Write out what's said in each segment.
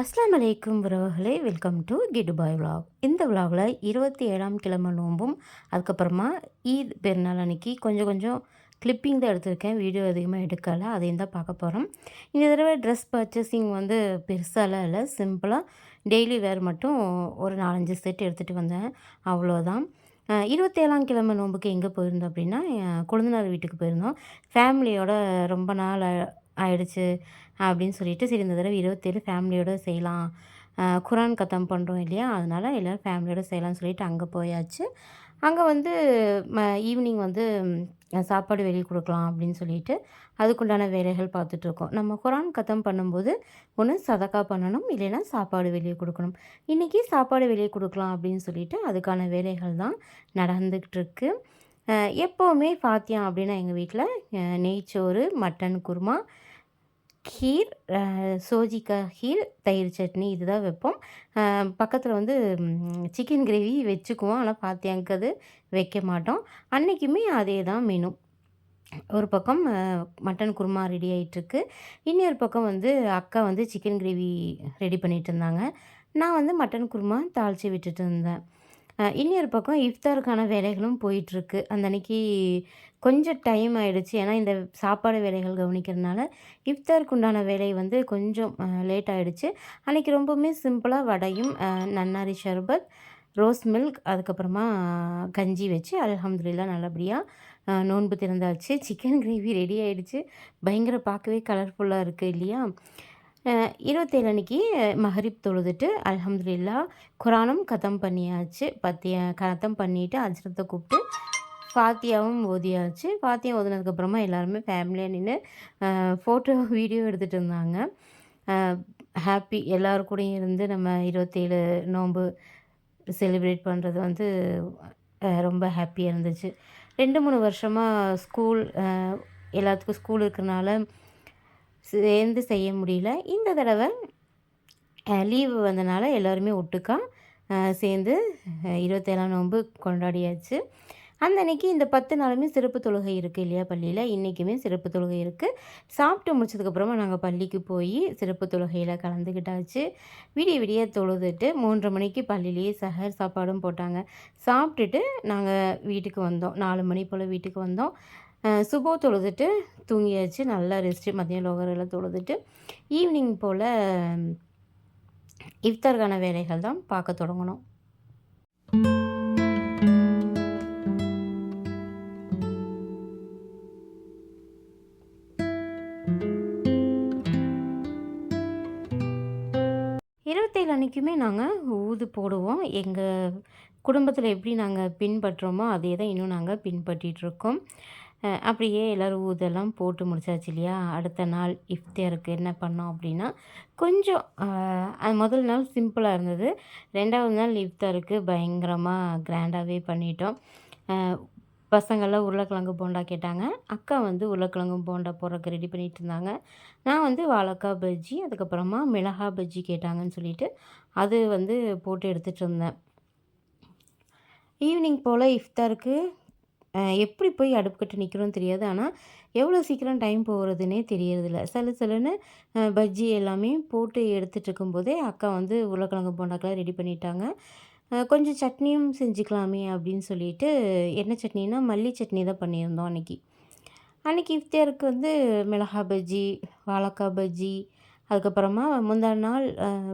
அஸ்லாம் அலைக்கும் உறவுகளே வெல்கம் டு கிடுபாய் விலாக் இந்த விலாகில் இருபத்தி ஏழாம் கிழமை நோம்பும் அதுக்கப்புறமா ஈத் பெருநாள் அன்னைக்கு கொஞ்சம் கொஞ்சம் கிளிப்பிங் தான் எடுத்திருக்கேன். வீடியோ அதிகமாக எடுக்கலை அதையும் தான் பார்க்க போகிறோம் இந்த தடவை ட்ரெஸ் பர்ச்சேசிங் வந்து பெருசாலாம் இல்லை சிம்பிளாக டெய்லி வேர் மட்டும் ஒரு நாலஞ்சு செட் எடுத்துகிட்டு வந்தேன். அவ்வளோதான் இருபத்தேழாம் கிழமை நோம்புக்கு எங்கே போயிருந்தோம் அப்படின்னா குழந்தைனார் வீட்டுக்கு போயிருந்தோம். ஃபேமிலியோட ரொம்ப நாள் ஆயிடுச்சு. அப்படின்னு சொல்லிட்டு சரி இந்த தடவை இருபத்தேழு ஃபேமிலியோடு செய்யலாம். குரான் கத்தம் பண்ணுறோம் இல்லையா? அதனால் எல்லோரும் ஃபேமிலியோடு செய்யலாம்னு சொல்லிட்டு அங்கே போயாச்சு. அங்கே வந்து ம ஈவினிங் வந்து சாப்பாடு வெளியே கொடுக்கலாம் அப்படின்னு சொல்லிட்டு அதுக்குண்டான வேலைகள் பார்த்துட்ருக்கோம் நம்ம குரான் கத்தம் பண்ணும்போது ஒன்று சதக்கா பண்ணணும் இல்லைன்னா சாப்பாடு வெளியே கொடுக்கணும். இன்றைக்கி சாப்பாடு வெளியே கொடுக்கலாம் அப்படின்னு சொல்லிட்டு அதுக்கான வேலைகள் தான் நடந்துக்கிட்டு எப்போவுமே ஃபாத்தியா அப்படின்னா எங்கள் வீட்டில் நெய்ச்சோறு மட்டன் குருமா கீர் சோஜிக்கா கீர் தயிர் சட்னி இதுதான் வைப்போம். பக்கத்தில் வந்து சிக்கன் கிரேவி வச்சுக்குவோம். ஆனால் பார்த்தியாங்க அது வைக்க மாட்டோம். அன்றைக்குமே அதே தான் மெனு. ஒரு பக்கம் மட்டன் குருமா ரெடி ஆகிட்டுருக்கு இன்னொரு பக்கம் வந்து அக்கா வந்து சிக்கன் கிரேவி ரெடி பண்ணிகிட்டு இருந்தாங்க நான் வந்து மட்டன் குருமா தாளித்து விட்டுட்டு இருந்தேன். இன்னொரு பக்கம் இஃப்தாருக்கான வேலைகளும் போயிட்டுருக்கு. அந்த அன்னைக்கு கொஞ்சம் டைம் ஆகிடுச்சு ஏன்னா இந்த சாப்பாடு வேலைகள் கவனிக்கிறதுனால இஃப்தாருக்கு உண்டான வேலை வந்து கொஞ்சம் லேட் ஆகிடுச்சு அன்றைக்கி ரொம்பவுமே சிம்பிளாக வடையும் நன்னாரி ஷர்பத் ரோஸ் மில்க் அதுக்கப்புறமா கஞ்சி வச்சு அலமதுல்லா நல்லபடியாக நோன்பு திறந்தாச்சு. சிக்கன் கிரேவி ரெடி ஆகிடுச்சு பயங்கர பார்க்கவே கலர்ஃபுல்லாக இருக்குது இல்லையா? இருபத்தேழு அன்னைக்கு மஹரிப் தொழுதுட்டு அலமதுல்லா குரானும் கதம் பண்ணியாச்சு. பத்திய கதம் பண்ணிவிட்டு அஜரத்தை கூப்பிட்டு ஃபாத்தியாவும் ஓதியாச்சு. ஃபாத்தியா ஓதுனதுக்கப்புறமா எல்லாருமே ஃபேமிலியாக நின்று ஃபோட்டோ வீடியோ எடுத்துகிட்டு இருந்தாங்க. ஹாப்பி எல்லோரு கூடயும் இருந்து நம்ம இருபத்தேழு நோன்பு செலிப்ரேட் பண்ணுறது வந்து ரொம்ப ஹாப்பியாக இருந்துச்சு. ரெண்டு மூணு வருஷமாக ஸ்கூல் எல்லாத்துக்கும் ஸ்கூல் இருக்கிறனால சேர்ந்து செய்ய முடியல. இந்த தடவை லீவு வந்தனால எல்லோருமே ஒட்டுக்கா சேர்ந்து இருபத்தேழாம் நோன்பு கொண்டாடியாச்சு. அந்த அன்னைக்கு இந்த பத்து நாளுமே சிறப்பு தொழுகை இருக்குது இல்லையா பள்ளியில்? இன்றைக்குமே சிறப்பு தொழுகை இருக்குது சாப்பிட்டு முடிச்சதுக்கப்புறமா நாங்கள் பள்ளிக்கு போய் சிறப்பு தொழுகையில் கலந்துக்கிட்டாச்சு விடிய விடிய தொழுதுட்டு மூன்றரை மணிக்கு பள்ளியிலேயே சஹர் சாப்பாடும் போட்டாங்க. சாப்பிட்டுட்டு நாங்கள் வீட்டுக்கு வந்தோம். நாலு மணி போல் வீட்டுக்கு வந்தோம். சுபோ தொழுதுட்டு தூங்கியாச்சு. நல்லா ரெஸ்ட்டு மதியம் லோகரில் தொழுதுட்டு ஈவினிங் போல் இஃப்தாருக்கான வேலைகள் தான் பார்க்க தொடங்கணும் அன்றைக்குமே நாங்கள் ஊது போடுவோம். எங்கள் குடும்பத்தில் எப்படி நாங்கள் பின்பற்றுறோமோ அதே தான் இன்னும் நாங்கள் பின்பற்றிகிட்ருக்கோம் அப்படியே எல்லோரும் ஊதெல்லாம் போட்டு முடிச்சாச்சு இல்லையா? அடுத்த நாள் இஃப்தியாருக்கு என்ன பண்ணோம் அப்படின்னா கொஞ்சம் அது முதல் நாள் சிம்பிளாக இருந்தது. ரெண்டாவது நாள் இஃப்தாருக்கு பயங்கரமாக கிராண்டாகவே பண்ணிட்டோம். பசங்கள்லாம் உருளைக்கிழங்கு போண்டா கேட்டாங்க. அக்கா வந்து உருளைக்கிழங்கு போண்டா போடுறக்கு ரெடி பண்ணிகிட்டு இருந்தாங்க. நான் வந்து வாழைக்காய் பஜ்ஜி அதுக்கப்புறமா மிளகா பஜ்ஜி கேட்டாங்கன்னு சொல்லிட்டு அது வந்து போட்டு எடுத்துகிட்டு இருந்தேன். ஈவினிங் போல் இஃப்தாருக்கு எப்படி போய் அடுப்புக்கிட்ட நிற்கிறோன்னு தெரியாது. ஆனால் எவ்வளோ சீக்கிரம் டைம் போகிறதுனே தெரியறதில்ல. சில சிலன்னு பஜ்ஜி எல்லாமே போட்டு எடுத்துகிட்டு இருக்கும்போதே அக்கா வந்து உருளைக்கிழங்கு போண்டாக்கெல்லாம் ரெடி பண்ணிட்டாங்க. கொஞ்சம் சட்னியும் செஞ்சுக்கலாமே அப்படின்னு சொல்லிட்டு என்ன சட்னினா மல்லி சட்னி தான் பண்ணியிருந்தோம் அன்றைக்கி அன்றைக்கி இஃப்தியாருக்கு வந்து மிளகா பஜ்ஜி வாழைக்காய் பஜ்ஜி அதுக்கப்புறமா முந்தா நாள்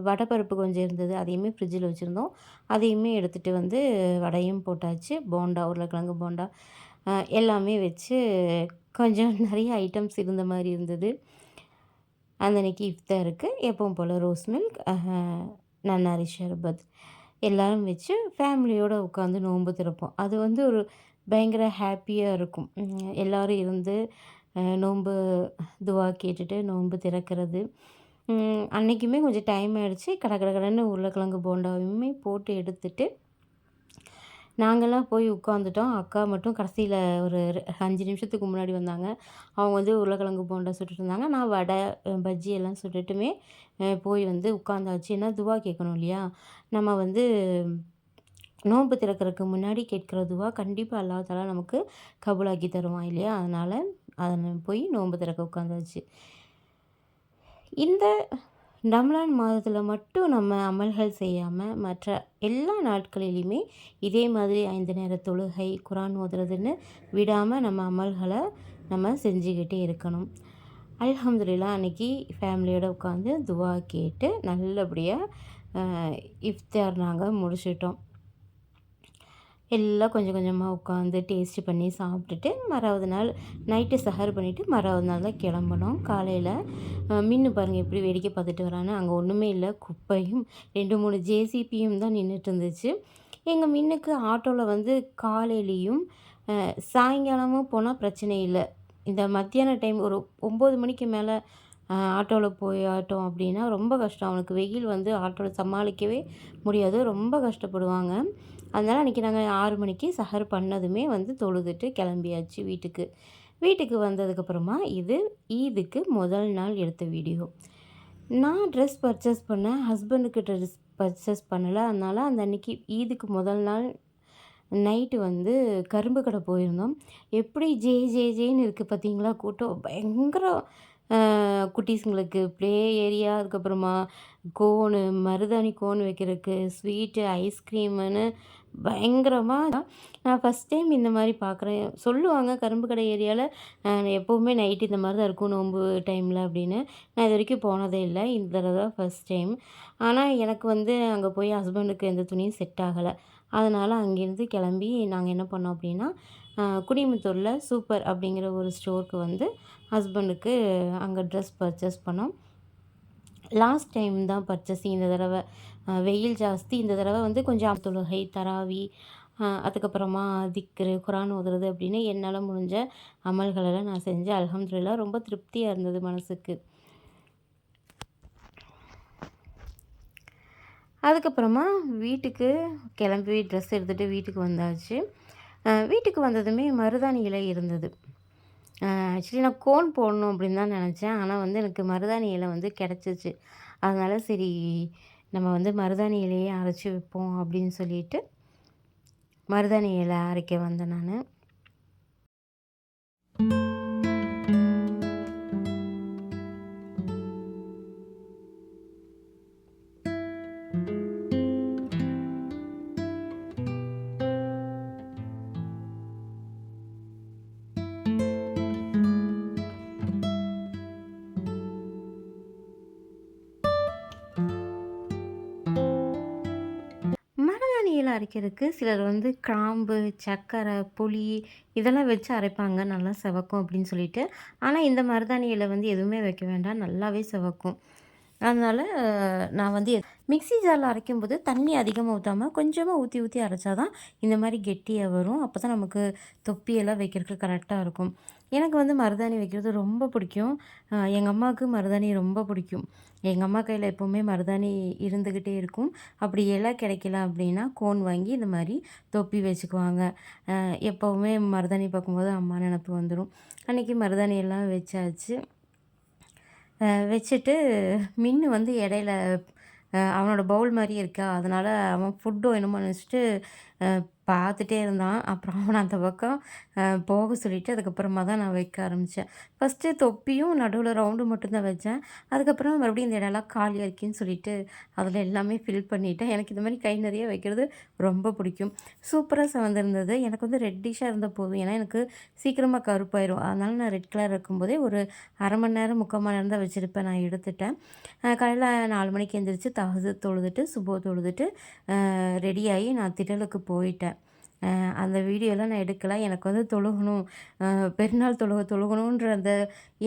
வடைப்பருப்பு கொஞ்சம் இருந்தது அதையுமே ஃப்ரிட்ஜில் வச்சுருந்தோம். அதையுமே எடுத்துகிட்டு வந்து வடையும் போட்டாச்சு போண்டா உருளைக்கிழங்கு போண்டா எல்லாமே வச்சு கொஞ்சம் நிறைய ஐட்டம்ஸ் இருந்த மாதிரி இருந்தது. அந்த அன்றைக்கி இஃப்தாருக்கு எப்பவும் போல் ரோஸ் மில்க் நன்னாரி ஷர்பத் எல்லோரும் வச்சு ஃபேமிலியோடு உட்காந்து நோன்பு திறப்போம். அது வந்து ஒரு பயங்கர ஹாப்பியாக இருக்கும். எல்லோரும் இருந்து நோன்பு துவா கேட்டுட்டு நோன்பு திறக்கிறது. அன்றைக்குமே கொஞ்சம் டைம் ஆகிடுச்சி கடை கடை கடைன்னு உருளைக்கிழங்கு போண்டாவையுமே போட்டு எடுத்துட்டு நாங்கள்லாம் போய் உட்காந்துட்டோம் அக்கா மட்டும் கடைசியில் ஒரு அஞ்சு நிமிஷத்துக்கு முன்னாடி வந்தாங்க. அவங்க வந்து உருளைக்கிழங்கு போண்டா சுட்டுட்டு இருந்தாங்க. நான் வடை பஜ்ஜி எல்லாம் சுட்டுட்டுமே போய் வந்து உட்காந்தாச்சு ஏன்னா துவா கேட்கணும் இல்லையா? நம்ம வந்து நோன்பு திறக்கிறதுக்கு முன்னாடி கேட்குற துவா கண்டிப்பாக அல்லா நமக்கு கபுலாக்கி தருவான் இல்லையா? அதனால் அதை போய் நோன்பு திறக்க உட்காந்தாச்சு இந்த ரம்லான் மாதத்தில் மட்டும் நம்ம அமல்கள் செய்யாமல் மற்ற எல்லா நாட்களிலையுமே இதே மாதிரி ஐந்து நேர தொழுகை குரான் ஓதுறதுன்னு விடாமல் நம்ம அமல்களை நம்ம செஞ்சுக்கிட்டே இருக்கணும். அல்ஹம்துலில்லா அன்றைக்கி ஃபேமிலியோடு உட்காந்து துவா கேட்டு நல்லபடியாக இஃப்தார் நாங்கள் முடிச்சிட்டோம். எல்லாம் கொஞ்சம் கொஞ்சமாக உட்காந்து டேஸ்ட் பண்ணி சாப்பிட்டுட்டு மறாவது நாள் நைட்டு சஹர் பண்ணிவிட்டு மறாவது நாள் தான் கிளம்பணும். காலையில் மின்னு பாருங்கள் எப்படி வேடிக்கை பார்த்துட்டு வரான்னு. அங்கே ஒன்றுமே இல்லை குப்பையும் ரெண்டு மூணு ஜேசிபியும் தான் நின்றுட்டு இருந்துச்சு. எங்கள் மின்னுக்கு ஆட்டோவில் வந்து காலையிலையும் சாயங்காலமும் போனால் பிரச்சனை இல்லை. இந்த மத்தியான டைம் ஒரு ஒம்பது மணிக்கு மேலே ஆட்டோவில் போய் ஆட்டோம் அப்படின்னா ரொம்ப கஷ்டம். அவனுக்கு வெயில் வந்து ஆட்டோவில் சமாளிக்கவே முடியாது. ரொம்ப கஷ்டப்படுவாங்க. அதனால் அன்றைக்கி நாங்கள் ஆறு மணிக்கு சஹர் பண்ணதுமே வந்து தொழுதுட்டு கிளம்பியாச்சு வீட்டுக்கு. வீட்டுக்கு வந்ததுக்கப்புறமா இது ஈதுக்கு முதல் நாள் எடுத்த வீடியோ. நான் ட்ரெஸ் பர்ச்சேஸ் பண்ணேன் ஹஸ்பண்டுக்கு ட்ரெஸ் பர்ச்சேஸ் பண்ணலை. அதனால் அந்த அன்றைக்கி ஈதுக்கு முதல் நாள் நைட்டு வந்து கரும்பு கடை போயிருந்தோம். எப்படி ஜே ஜே ஜேன்னு இருக்குது பார்த்தீங்களா கூட்டம். பயங்கர குட்டீஸுங்களுக்கு ப்ளே ஏரியா அதுக்கப்புறமா கோனு மருதாணி கோன் வைக்கிறதுக்கு ஸ்வீட்டு ஐஸ்கிரீமுன்னு பயங்கரமாக நான் ஃபஸ்ட் டைம் இந்த மாதிரி பார்க்குறேன் சொல்லுவாங்க கரும்பு கடை ஏரியாவில் எப்போவுமே நைட்டு இந்த மாதிரி தான் இருக்கும் நோன்பு டைமில் அப்படின்னு. நான் இது வரைக்கும் போனதே இல்லை இந்த தடவை தான் ஃபஸ்ட் டைம் ஆனால் எனக்கு வந்து அங்கே போய் ஹஸ்பண்டுக்கு எந்த துணியும் செட் ஆகலை. அதனால் அங்கேருந்து கிளம்பி நாங்கள் என்ன பண்ணோம் அப்படின்னா குடிமுத்தூரில் சூப்பர் அப்படிங்கிற ஒரு ஸ்டோருக்கு வந்து ஹஸ்பண்டுக்கு அங்கே ட்ரெஸ் பர்ச்சேஸ் பண்ணோம். லாஸ்ட் டைம் தான் பர்ச்சேஸிங் இந்த தடவை வெயில் ஜாஸ்தி. இந்த தடவை வந்து கொஞ்சம் தொழுகை தராவி அதுக்கப்புறமா திக்ரு குரான் ஓதுறது அப்படின்னு என்னால் முடிஞ்ச அமல்களெல்லாம் நான் செஞ்சேன் அலமதுல்லா ரொம்ப திருப்தியாக இருந்தது மனசுக்கு. அதுக்கப்புறமா வீட்டுக்கு கிளம்பி ட்ரெஸ் எடுத்துகிட்டு வீட்டுக்கு வந்தாச்சு. வீட்டுக்கு வந்ததுமே மருதாணி இலை இருந்தது. ஆக்சுவலி நான் கோன் போடணும் அப்படின்னு தான் நினச்சேன். ஆனால் வந்து எனக்கு மருதாணி இலை வந்து கிடச்சிச்சு. அதனால் சரி நம்ம வந்து மருதாணி இலையே அரைச்சி வைப்போம் அப்படின்னு சொல்லிட்டு மருதாணி இலை அரைக்க வந்தேன் நான். அரைக்கிறதுக்கு சிலர் வந்து கிராம்பு சர்க்கரை புளி இதெல்லாம் வச்சு அரைப்பாங்க. நல்லா செவக்கும் அப்படின்னு சொல்லிட்டு. ஆனால் இந்த மருதாணியில் வந்து எதுவுமே வைக்க வேண்டாம். நல்லாவே செவக்கும். அதனால் நான் வந்து மிக்ஸி ஜாரில் அரைக்கும்போது தண்ணி அதிகமாக ஊற்றாமல் கொஞ்சமாக ஊற்றி ஊற்றி அரைச்சா தான் இந்த மாதிரி கெட்டியாக வரும். அப்போ தான் நமக்கு தொப்பியெல்லாம் வைக்கிறதுக்கு கரெக்டாக இருக்கும். எனக்கு வந்து மருதாணி வைக்கிறது ரொம்ப பிடிக்கும். எங்கள் அம்மாவுக்கு மருதாணி ரொம்ப பிடிக்கும். எங்கள் அம்மா கையில் எப்போவுமே மருதாணி இருந்துக்கிட்டே இருக்கும். அப்படி எல்லாம் கிடைக்கல அப்படின்னா கோன் வாங்கி இந்த மாதிரி தொப்பி வச்சுக்குவாங்க. எப்போவுமே மருதாணி பார்க்கும்போது அம்மா நினப்பு வந்துடும் அன்றைக்கி மருதாணி எல்லாம் வச்சாச்சு. வச்சுட்டு மின்னு வந்து இடையில அவனோட பவுல் மாதிரியே இருக்கா அதனால் அவன் ஃபுட்டோ என்னமோ நினச்சிட்டு பார்த்துட்டே இருந்தான். அப்புறம் அவனை அந்த பக்கம் போக சொல்லிவிட்டு அதுக்கப்புறமா தான் நான் வைக்க ஆரம்பித்தேன் ஃபஸ்ட்டு தொப்பியும் நடுவில் ரவுண்டு மட்டும்தான் வச்சேன். அதுக்கப்புறம் மறுபடியும் இந்த இடம்லாம் காலியாக இருக்குன்னு சொல்லிட்டு அதில் எல்லாமே ஃபில் பண்ணிவிட்டேன் எனக்கு இந்த மாதிரி கை நிறைய வைக்கிறது ரொம்ப பிடிக்கும். சூப்பராக செவந்திருந்தது. எனக்கு வந்து ரெட்டிஷாக இருந்தால் போதும். ஏன்னா எனக்கு சீக்கிரமாக கருப்பாயிரும். அதனால் நான் ரெட் கலர் இருக்கும்போதே ஒரு அரை மணி நேரம் முக்கால் மணி நேரம் தான் வச்சுருப்பேன். நான் எடுத்துட்டேன். காலையில் நாலு மணிக்கு எழுந்திரிச்சு தகுது தொழுதுட்டு சுபோ தொழுதுட்டு ரெடியாகி நான் திடலுக்கு போயிட்டேன். அந்த வீடியோலாம் நான் எடுக்கலை. எனக்கு வந்து தொழுகணும். பெருநாள் தொழுக தொழுகணுன்ற அந்த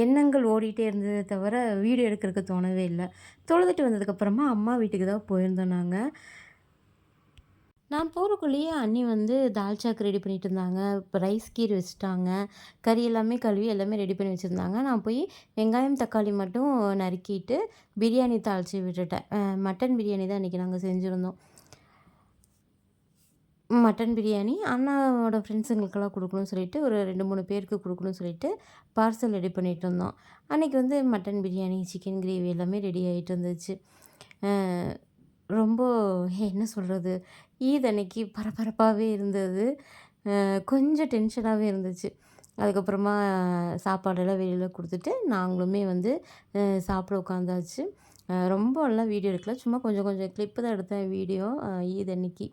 எண்ணங்கள் ஓடிட்டே இருந்ததே தவிர வீடியோ எடுக்கிறதுக்கு தோணவே இல்லை. தொழுதுட்டு வந்ததுக்கப்புறமா அம்மா வீட்டுக்கு தான் போயிருந்தோம் நாங்கள் நான் போகிறக்குள்ளேயே அண்ணி வந்து தால்ச்சாக்கு ரெடி பண்ணிட்டு இருந்தாங்க. இப்போ ரைஸ் கீர் வச்சுட்டாங்க. கறி எல்லாமே கழுவி எல்லாமே ரெடி பண்ணி வச்சுருந்தாங்க. நான் போய் வெங்காயம் தக்காளி மட்டும் நறுக்கிட்டு பிரியாணி தாளித்து விட்டுட்டேன். மட்டன் பிரியாணி தான் இன்றைக்கி நாங்கள் செஞ்சுருந்தோம். மட்டன் பிரியாணி அண்ணாவோட ஃப்ரெண்ட்ஸுங்களுக்கெல்லாம் கொடுக்கணும்னு சொல்லிட்டு ஒரு ரெண்டு மூணு பேருக்கு கொடுக்கணும்னு சொல்லிட்டு பார்சல் ரெடி பண்ணிகிட்டு இருந்தோம். அன்றைக்கி வந்து மட்டன் பிரியாணி சிக்கன் கிரேவி எல்லாமே ரெடி ஆகிட்டு இருந்துச்சு. ரொம்ப என்ன சொல்கிறது ஈத் அன்னைக்கு பரபரப்பாகவே இருந்தது. கொஞ்சம் டென்ஷனாகவே இருந்துச்சு. அதுக்கப்புறமா சாப்பாடெல்லாம் வெளியில் கொடுத்துட்டு நாங்களுமே வந்து சாப்பிட உட்காந்தாச்சு. ரொம்ப எல்லாம் வீடியோ எடுக்கல. சும்மா கொஞ்சம் கொஞ்சம் கிளிப்பு தான் எடுத்தேன் வீடியோ ஈத் அன்னைக்கு.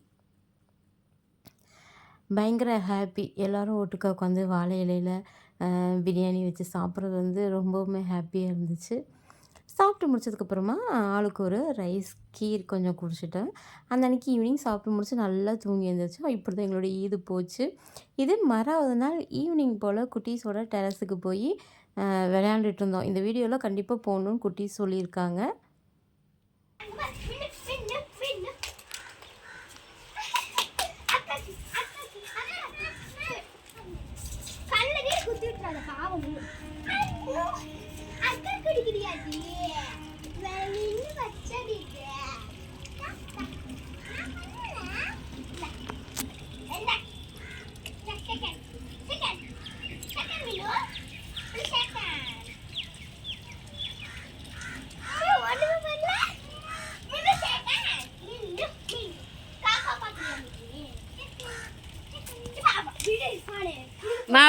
பயங்கர ஹாப்பி எல்லோரும் ஒட்டுக்கா உட்காந்து வாழை இலையில் பிரியாணி வச்சு சாப்பிட்றது வந்து ரொம்பவுமே ஹாப்பியாக இருந்துச்சு. சாப்பிட்டு முடிச்சதுக்கப்புறமா ஆளுக்கு ஒரு ரைஸ் கீர் கொஞ்சம் குடிச்சிட்டேன். அந்த அன்னைக்கு ஈவினிங் சாப்பிட்டு முடிச்சு நல்லா தூங்கி இருந்துச்சு இப்படி தான் எங்களோட ஈது போச்சு. இது மறாவது நாள் ஈவினிங் போல் குட்டீஸோட டெரஸுக்கு போய் விளையாண்டுட்டு இருந்தோம். இந்த வீடியோவில் கண்டிப்பாக போகணுன்னு குட்டீஸ் சொல்லியிருக்காங்க.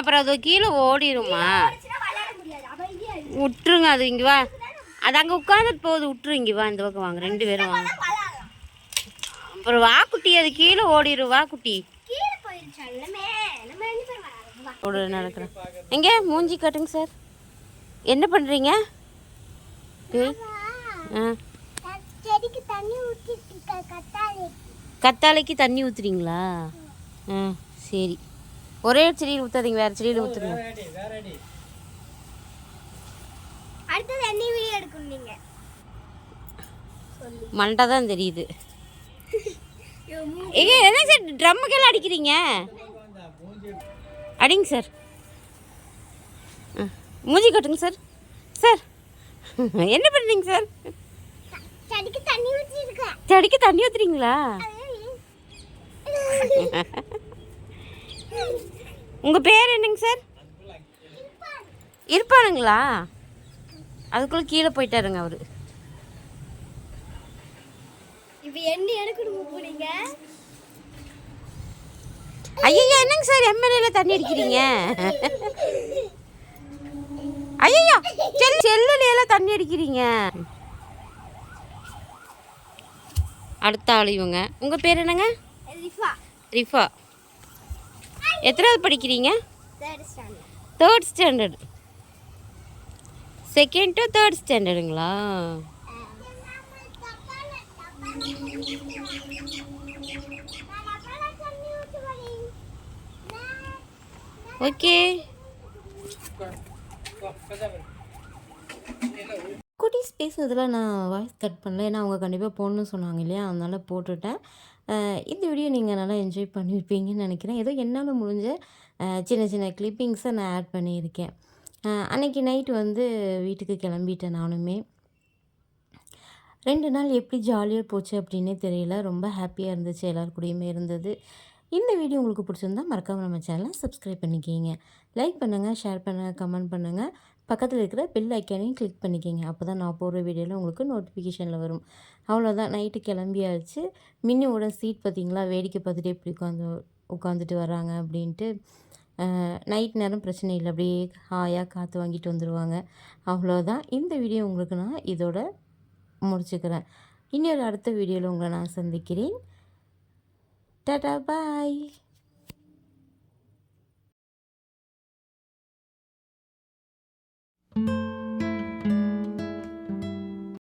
அப்புறம் அது கீழே ஓடிடுமா விட்டுருங்க அது இங்கே வா. அது அங்கே உட்காந்துட்டு போகுது விட்டுரு இங்கே வா இந்த பக்கம் வாங்க. ரெண்டு பேரும் வாங்க. அப்புறம் வா குட்டி அது கீழே ஓடிடும் வா குட்டி. நடக்கிறேன். எங்கே? மூஞ்சி கட்டுங்க சார். என்ன பண்ணுறீங்க ஆ. தண்ணி கத்தாழைக்கு தண்ணி ஊற்றுறீங்களா ஆ சரி. ஒரே செடியில் ஊற்றாதீங்க வேறு செடியில் ஊற்றுங்க அடுத்தது என்ன வீடியோ எடுக்கணும் நீங்க? மண்டை தான் தெரியுது. ஏங்க என்ன சார் ட்ரம்முக்கெல்லாம் அடிக்கிறீங்க? அடிங்க சார். மூஞ்சி கட்டுங்க சார். சார் என்ன பண்ணுறீங்க சார்? செடிக்கு தண்ணி ஊற்றுறீங்களா உங்கள் பேர் என்னங்க சார்? இருப்பானுங்களா அதுக்குள்ளே கீழே போயிட்டாருங்க அவர். இப்போ என்ன எடுக்கணும் போறீங்க? ஐயா என்னங்க சார் எம்எல்ஏல தண்ணி அடிக்கிறீங்க? ஐயா செல் செல்லுல தண்ணி அடிக்கிறீங்க. அடுத்த ஆள் இவங்க. உங்கள் பேர் என்னங்க? ரிஃபா. ரிஃபா. எத்தனாவது படிக்கிறீங்க? Third standard second to third ஸ்டாண்டர்டுங்களா okay குட்டீஸ் பேசுனதில் நான் வாய்ஸ் கட் பண்ணல. ஏன்னா அவங்க கண்டிப்பாக போடணும்னு சொன்னாங்க இல்லையா? அதனால் போட்டுட்டேன். இந்த வீடியோ நீங்கள் நல்லா என்ஜாய் பண்ணியிருப்பீங்கன்னு நினைக்கிறேன். ஏதோ என்னால் முடிஞ்ச சின்ன சின்ன கிளிப்பிங்ஸை நான் ஆட் பண்ணியிருக்கேன். அன்றைக்கி நைட் நைட்டு வந்து வீட்டுக்கு கிளம்பிட்டேன் நானுமே. ரெண்டு நாள் எப்படி ஜாலியாக போச்சு அப்படின்னே தெரியல. ரொம்ப ஹாப்பியாக இருந்துச்சு. எல்லார் கூடயுமே இருந்தது. இந்த வீடியோ உங்களுக்கு பிடிச்சிருந்தா மறக்காமல் நம்ம சேனலை சப்ஸ்கிரைப் பண்ணிக்கிங்க. லைக் பண்ணுங்கள் ஷேர் பண்ணுங்கள் கமெண்ட் பண்ணுங்கள் பக்கத்தில் இருக்கிற பெல் ஐக்கானையும் கிளிக் பண்ணிக்கோங்க. அப்போ தான் நான் போடுற வீடியோவில் உங்களுக்கு நோட்டிஃபிகேஷனில் வரும். அவ்வளோதான் நைட்டு கிளம்பியாச்சு. மின்னியோட சீட் பார்த்தீங்களா? வேடிக்கை பார்த்துட்டே இப்படி உட்காந்து உட்காந்துட்டு வராங்க அப்படின்ட்டு நைட் நேரம் பிரச்சனை இல்லை. அப்படியே ஹாயாக காற்று வாங்கிட்டு வந்துடுவாங்க அவ்வளோதான் இந்த வீடியோ உங்களுக்கு நான் இதோட முடிச்சுக்கிறேன். இன்னொரு அடுத்த வீடியோவில் உங்களை நான் சந்திக்கிறேன். டாடா பாய்